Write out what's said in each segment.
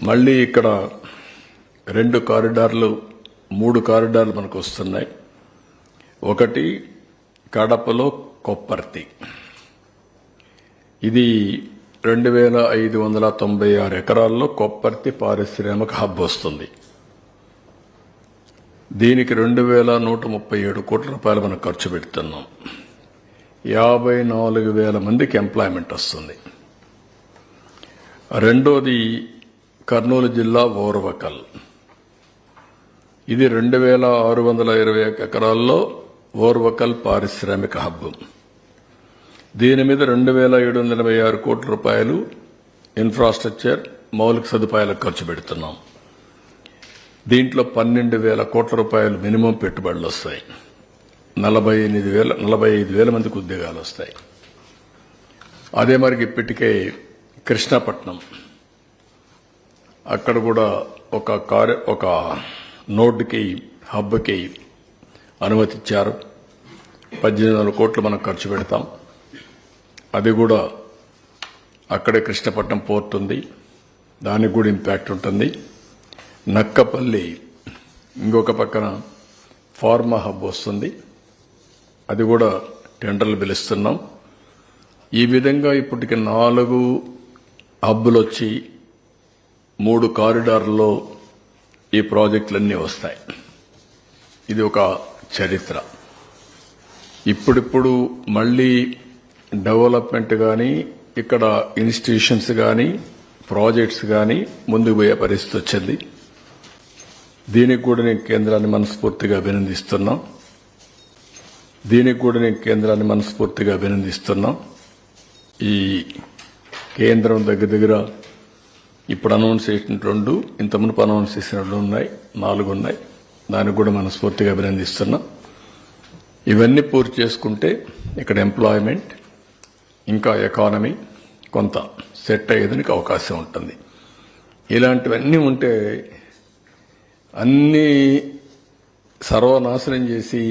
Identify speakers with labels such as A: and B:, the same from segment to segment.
A: మళ్ళీ ఇక్కడ రెండు కారిడార్లు మూడు కారిడార్లు మనకు వస్తున్నాయి. ఒకటి కడపలో కొప్పర్తి. ఇది రెండు వేల ఐదు వందల తొంభై ఆరు ఎకరాల్లో కొప్పర్తి పారిశ్రామిక హబ్ వస్తుంది. దీనికి రెండు వేల నూట ముప్పై ఏడు కోట్ల రూపాయలు మనం ఖర్చు పెడుతున్నాం. యాభై నాలుగు వేల మందికి ఎంప్లాయ్మెంట్ వస్తుంది. రెండోది కర్నూలు జిల్లా ఓర్వకల్. ఇది రెండు వేల ఆరు వందల ఇరవై ఎకరాల్లో ఓర్వకల్ పారిశ్రామిక హబ్ దీని మీద రెండు వేల ఏడు వందల ఎనభై ఆరు కోట్ల రూపాయలు ఇన్ఫ్రాస్ట్రక్చర్ మౌలిక సదుపాయాలకు ఖర్చు పెడుతున్నాం. దీంట్లో పన్నెండు వేల కోట్ల రూపాయలు మినిమం పెట్టుబడులు వస్తాయి. నలభై ఎనిమిది వేల నలభై ఐదు వేల మందికి ఉద్యోగాలు వస్తాయి. అదే మరికి ఇప్పటికే కృష్ణాపట్నం. అక్కడ కూడా ఒక కార్య ఒక నోడ్కి హబ్కి అనుమతిచ్చారు. పద్దెనిమిది వందల కోట్లు మనం ఖర్చు పెడతాం. అది కూడా అక్కడే కృష్ణపట్నం పోర్ట్ ఉంది. దానికి కూడా ఇంపాక్ట్ ఉంటుంది. నక్కపల్లి ఇంకొక పక్కన ఫార్మా హబ్ వస్తుంది. అది కూడా టెండర్లు పిలుస్తున్నాం. ఈ విధంగా ఇప్పటికి నాలుగు హబ్బులు వచ్చి మూడు కారిడార్లలో ఈ ప్రాజెక్టులన్నీ వస్తాయి. ఇది ఒక చరిత్ర. ఇప్పుడిప్పుడు మళ్ళీ డెవలప్మెంట్ కానీ ఇక్కడ ఇన్స్టిట్యూషన్స్ కానీ ప్రాజెక్ట్స్ కానీ ముందుకు పోయే పరిస్థితి వచ్చింది. దీనికి కూడా నేను కేంద్రాన్ని మనస్ఫూర్తిగా అభినందిస్తున్నాం. దీనికి కూడా నేను కేంద్రాన్ని మనస్ఫూర్తిగా అభినందిస్తున్నాం. ఈ కేంద్రం దగ్గర దగ్గర ఇప్పుడు అనౌన్స్ చేసిన రెండు ఇంత మునుపు అనౌన్స్ చేసిన రెండు ఉన్నాయి నాలుగు ఉన్నాయి. దానికి కూడా మనస్ఫూర్తిగా అభినందిస్తున్నాం. ఇవన్నీ పూర్తి చేసుకుంటే ఇక్కడ ఎంప్లాయ్మెంట్ ఇంకా ఎకానమీ కొంత సెట్ అయ్యేదానికి అవకాశం ఉంటుంది. ఇలాంటివన్నీ ఉంటే అన్నీ సర్వనాశనం చేసి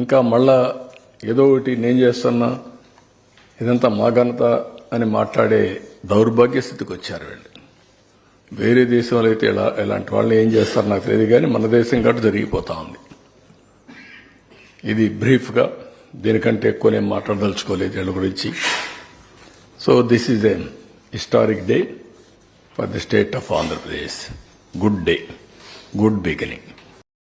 A: ఇంకా మళ్ళా ఏదో ఒకటి నేను చేస్తున్నా ఇదంతా మా ఘనత అని మాట్లాడే దౌర్భాగ్య స్థితికి వచ్చారు వీళ్ళు. వేరే దేశంలో అయితే ఇలా ఇలాంటి వాళ్ళు ఏం చేస్తారు నాకు తెలియదు కానీ మన దేశం కాబట్టి జరిగిపోతా ఉంది. ఇది బ్రీఫ్గా దీనికంటే ఎక్కువ నేను మాట్లాడదలుచుకోలేదు వీళ్ళ గురించి. So this is a historic day for the state of Andhra Pradesh. Good day. Good beginning.